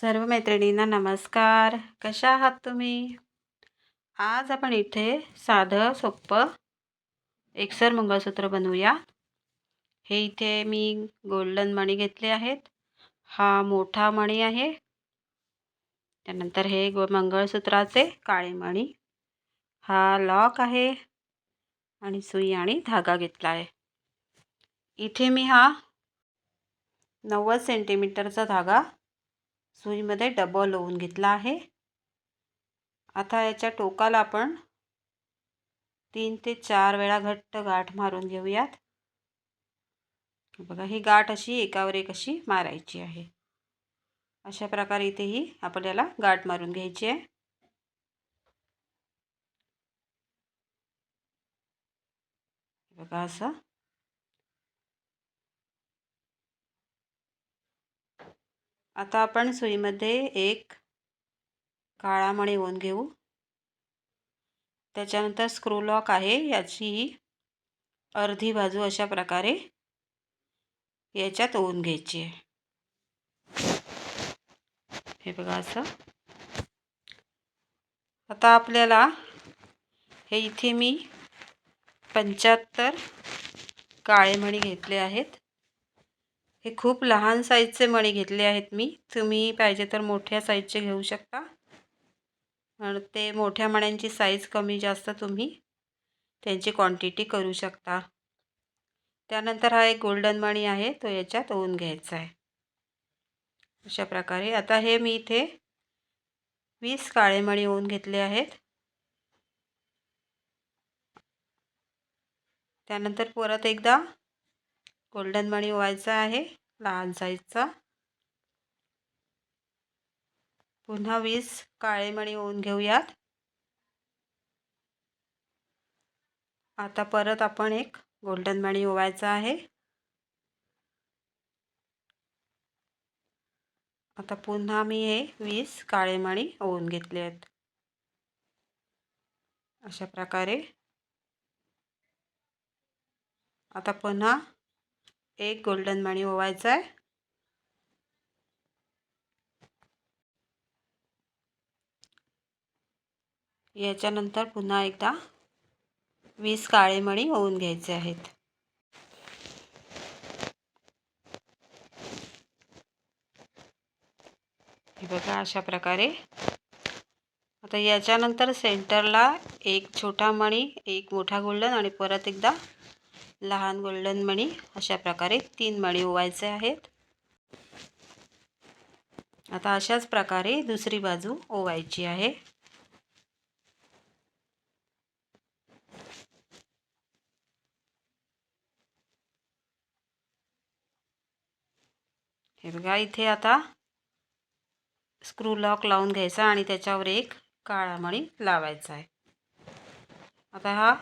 सर्व मैत्रिणींना नमस्कार. कशा आहात तुम्ही? आज आपण इथे साधं सोपं एकसर मंगळसूत्र बनवूया. हे इथे मी गोल्डन मणी घेतले आहेत. हा मोठा मणी आहे. त्यानंतर हे गो मंगळसूत्राचे काळे मणी. हा लॉक आहे आणि सुई आणि धागा घेतला आहे. इथे मी हा नव्वद सेंटीमीटरचा धागा सुईमध्ये डबल होऊन घेतला आहे. आता याच्या टोकाला आपण तीन ते चार वेळा घट्ट गाठ मारून घेऊयात. बघा ही गाठ अशी एकावर एक अशी मारायची आहे. अशा प्रकारे इथेही आपल्याला गाठ मारून घ्यायची आहे. बघा असं आता आपण सुईमध्ये एक काळा मणी ओन घेऊ. त्याच्यानंतर स्क्रू लॉक आहे याची अर्धी बाजू अशा प्रकारे याच्यात ओवून घ्यायची आहे. हे बघा असं. आता आपल्याला हे इथे मी पंच्याहत्तर काळे मणी घेतले आहेत. हे खूप लहान साईजचे मणी घेतले आहेत मी. तुम्ही पाहिजे तर मोठ्या साईजचे घेऊ शकता. आणि ते मोठ्या मण्यांची साईज कमी जास्त तुम्ही त्यांची क्वांटिटी करू शकता. त्यानंतर हा एक गोल्डन मणी आहे तो याच्यात ओवून घ्यायचा आहे. अशा प्रकारे. आता हे मी इथे वीस काळे मणी ओवून घेतले आहेत. त्यानंतर परत एकदा गोल्डन मणी ओवायचा आहे लहान साईजचा पुन्हा वीस काळे मणी होऊन घेऊयात. आता परत आपण एक गोल्डन मणी ओवायचा आहे. आता पुन्हा मी हे वीस काळे मणी ओवून घेतले आहेत. अशा प्रकारे. आता पुन्हा एक गोल्डन मणी ओवायचा आहे. याच्यानंतर पुन्हा एकदा वीस काळे मणी ओवून घ्यायचे आहेत. हे बघा अशा प्रकारे. आता याच्यानंतर सेंटरला एक छोटा मणी एक मोठा गोल्डन आणि परत एकदा लहान गोल्डन मणी अशा प्रकारे तीन मणी ओवायचे आहेत. आता अशाच प्रकारे दुसरी बाजू ओवायची आहे. हे बघा इथे आता स्क्रू लॉक लावून घ्यायचा आणि त्याच्यावर एक काळा मणी लावायचा आहे. आता हा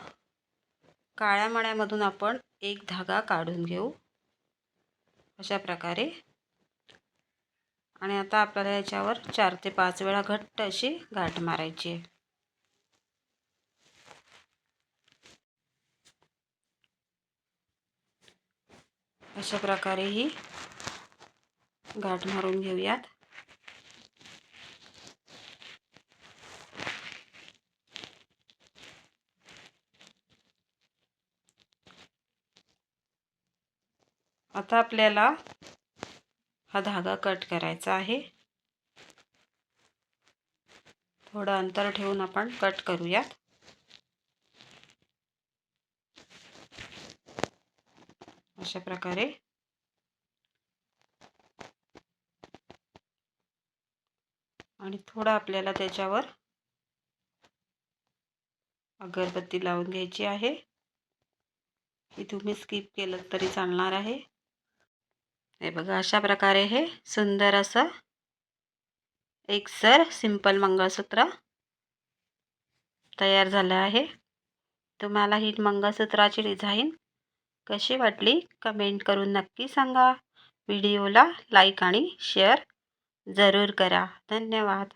काळ्या मण्यामधून आपण एक धागा काढून घेऊ. अशा प्रकारे. आणि आता आपल्याला याच्यावर चार ते पाच वेळा घट्ट अशी गाठ मारायची आहे. अशा प्रकारे ही गाठ मारून घेऊयात. आता आपल्याला हा धागा कट करायचा आहे. थोडं अंतर ठेवून आपण कट करूयात. अशा प्रकारे. आणि थोडं आपल्याला त्याच्यावर अगरबत्ती लावून घ्यायची आहे. ही तुम्ही स्किप केलं तरी चालणार आहे. हे बघा अशा प्रकारे हे सुंदर असं एक सर सिंपल मंगळसूत्र तयार झालं आहे. तुम्हाला ही मंगळसूत्राची डिझाईन कशी वाटली कमेंट करून नक्की सांगा. व्हिडिओला लाईक आणि शेअर जरूर करा. धन्यवाद.